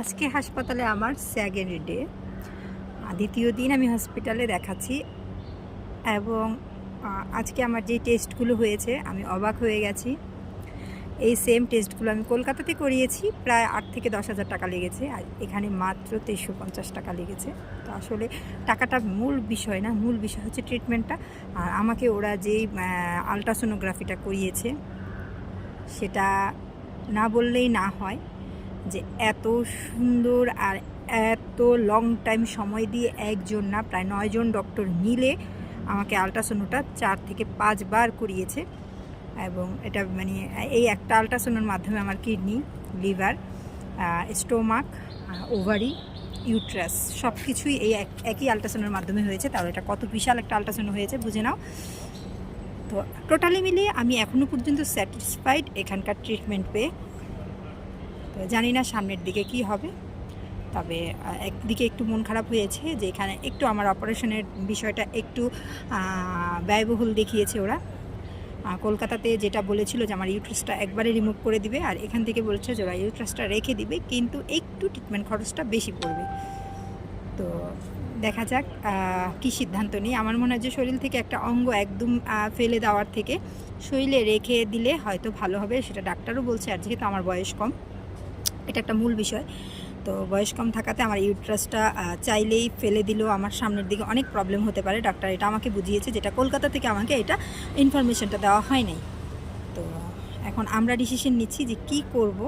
আজকে হাসপাতালে আমার সেকেন্ড ডে দ্বিতীয় দিন আমি হসপিটালে দেখাচ্ছি এবং আজকে আমার যে টেস্টগুলো হয়েছে, আমি অবাক হয়ে গেছি। এই সেম টেস্টগুলো আমি কলকাতাতে করিয়েছি, প্রায় আট থেকে দশ হাজার টাকা লেগেছে, আর এখানে মাত্র তেইশশো পঞ্চাশ টাকা লেগেছে। তো আসলে টাকাটা মূল বিষয় না, মূল বিষয় হচ্ছে ট্রিটমেন্টটা। আর আমাকে ওরা যেই আলট্রাসোনোগ্রাফিটা করিয়েছে, সেটা না বললেই না হয়। যে এত সুন্দর আর এত লং টাইম সময় দিয়ে একজন না, প্রায় নয়জন ডক্টর মিলে আমাকে আলট্রাসোনোটা চার থেকে পাঁচবার করিয়েছে। এবং এটা মানে এই একটা আলট্রাসোনোর মাধ্যমে আমার kidney liver stomach ovary uterus সব কিছুই এই এক- একই আলট্রাসোনোর মাধ্যমে হয়েছে। তাহলে এটা কত বিশাল একটা আলট্রাসোনো হয়েছে, বুঝে নাও। তো টোটালি মিলিয়ে আমি এখনও পর্যন্ত স্যাটিসফাইড এখানকার ট্রিটমেন্ট পেয়ে। জানি না সামনের দিকে কি হবে। তবে একদিকে একটু মন খারাপ হয়েছে যে এখানে একটু আমার অপারেশনের বিষয়টা একটু ব্যয়বহুল দেখিয়েছে ওরা। কলকাতাতে যেটা বলেছিল যে আমার ইউট্রাসটা একবারে রিমুভ করে দিবে আর এখান থেকে বলছে যে ওরা ইউট্রাসটা রেখে দিবে, কিন্তু একটু ট্রিটমেন্ট খরচটা বেশি পড়বে। তো দেখা যাক কী সিদ্ধান্ত নিই। আমার মনে হয় যে শরীর থেকে একটা অঙ্গ একদম ফেলে দেওয়ার থেকে শরীরে রেখে দিলে হয়তো ভালো হবে, সেটা ডাক্তারও বলছে, আর যেহেতু আমার বয়স কম। এটা একটা মূল বিষয়। তো বয়স কম থাকাতে আমার ইউট্রাসটা চাইলেই ফেলে দিলেও আমার সামনের দিকে অনেক প্রবলেম হতে পারে। ডাক্তার এটা আমাকে বুঝিয়েছে যেটা কলকাতা থেকে আমাকে এটা ইনফরমেশনটা দেওয়া হয় নাই। তো এখন আমরা ডিসিশন নিচ্ছি যে কি করব।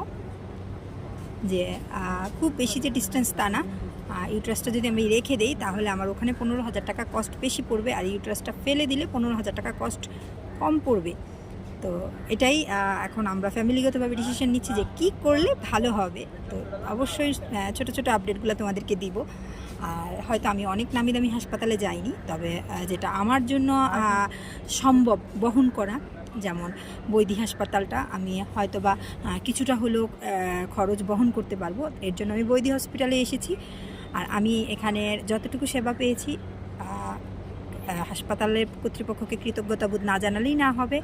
যে খুব বেশি যে ডিস্টেন্স তা না। ইউট্রাসটা যদি আমি রেখে দিই, তাহলে আমার ওখানে পনেরো হাজার টাকা কস্ট বেশি পড়বে। আর ইউট্রাসটা ফেলে দিলে পনেরো হাজার টাকা কস্ট কম পড়বে। তো এটাই এখন আমরা ফ্যামিলিগতভাবে ডিসিশন নিচ্ছি যে কি করলে ভালো হবে। তো অবশ্যই ছোট ছোট আপডেটগুলো তোমাদেরকে দিব। আর হয়তো আমি অনেক নামি দামি হাসপাতালে যাইনি, তবে যেটা আমার জন্য সম্ভব বহন করা, যেমন বৈদি হাসপাতালটা, আমি হয়তো বা কিছুটা হলেও খরচ বহন করতে পারব। এর জন্য আমি বৈদি হসপিটালে এসেছি। আর আমি এখানে যতটুকু সেবা পেয়েছি হাসপাতালের কর্তৃপক্ষকে কৃতজ্ঞতাবোধ না জানালেই না হবে।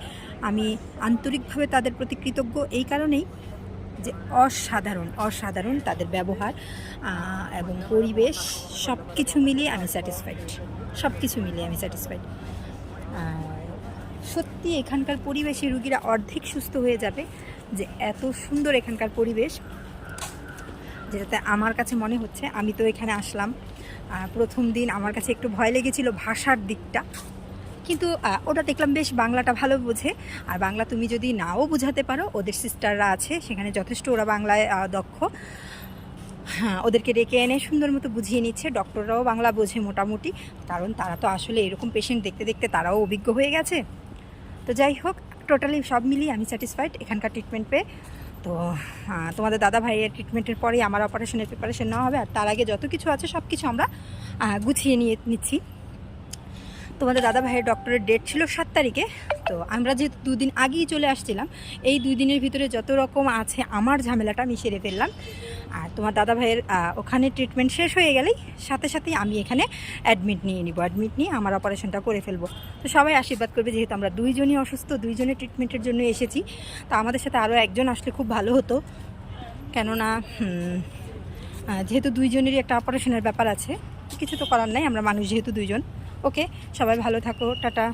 আমি আন্তরিকভাবে তাদের প্রতি কৃতজ্ঞ এই কারণেই যে অসাধারণ অসাধারণ তাদের ব্যবহার এবং পরিবেশ সব কিছু মিলিয়ে আমি স্যাটিসফাইড সব কিছু মিলিয়ে আমি স্যাটিসফাইড সত্যি এখানকার পরিবেশে রুগীরা অর্ধেক সুস্থ হয়ে যাবে যে এত সুন্দর এখানকার পরিবেশ। যেটাতে আমার কাছে মনে হচ্ছে, আমি তো এখানে আসলাম। প্রথম দিন আমার কাছে একটু ভয় লেগেছিল ভাষার দিকটা। কিন্তু ওটা দেখলাম বেশ বাংলাটা ভালো বোঝে। আর বাংলা তুমি যদি নাও বোঝাতে পারো, ওদের সিস্টাররা আছে, সেখানে যথেষ্ট ওরা বাংলায় দক্ষ। হ্যাঁ ওদেরকে ডেকে এনে সুন্দর মতো বুঝিয়ে নিচ্ছে। ডক্টররাও বাংলা বোঝে মোটামুটি। কারণ তারা তো আসলে এরকম পেশেন্ট দেখতে দেখতে তারাও অভিজ্ঞ হয়ে গেছে। তো যাই হোক টোটালি সব মিলিয়ে আমি স্যাটিসফাইড এখানকার ট্রিটমেন্ট পেয়ে। তো তোমাদের দাদা ভাইয়ের ট্রিটমেন্টের পরেই, আমার অপারেশনের প্রিপারেশন নেওয়া হবে, আর তার আগে যত কিছু আছে, সব কিছু আমরা গুছিয়ে নিয়ে নিচ্ছি। তোমাদের দাদা ভাইয়ের ডক্টরের ডেট ছিল সাত তারিখে। তো আমরা যেহেতু দুদিন আগেই চলে আসছিলাম, এই দুই দিনের ভিতরে যত রকম আছে আমার ঝামেলাটা আমি সেরে ফেললাম। আর তোমার দাদা ভাইয়ের ওখানে ট্রিটমেন্ট শেষ হয়ে গেলেই সাথে সাথেই আমি এখানে অ্যাডমিট নিয়ে নিব। অ্যাডমিট নিয়ে আমার অপারেশনটা করে ফেলব। তো সবাই আশীর্বাদ করবে, যেহেতু আমরা দুইজনই অসুস্থ দুইজনের ট্রিটমেন্টের জন্য এসেছি। তো আমাদের সাথে আরও একজন আসলে খুব ভালো হতো। কেননা যেহেতু দুইজনেরই একটা অপারেশনের ব্যাপার আছে, কিছু তো করার নাই, আমরা মানুষ যেহেতু দুইজন। ওকে সবাই ভালো থাকো, টাটা।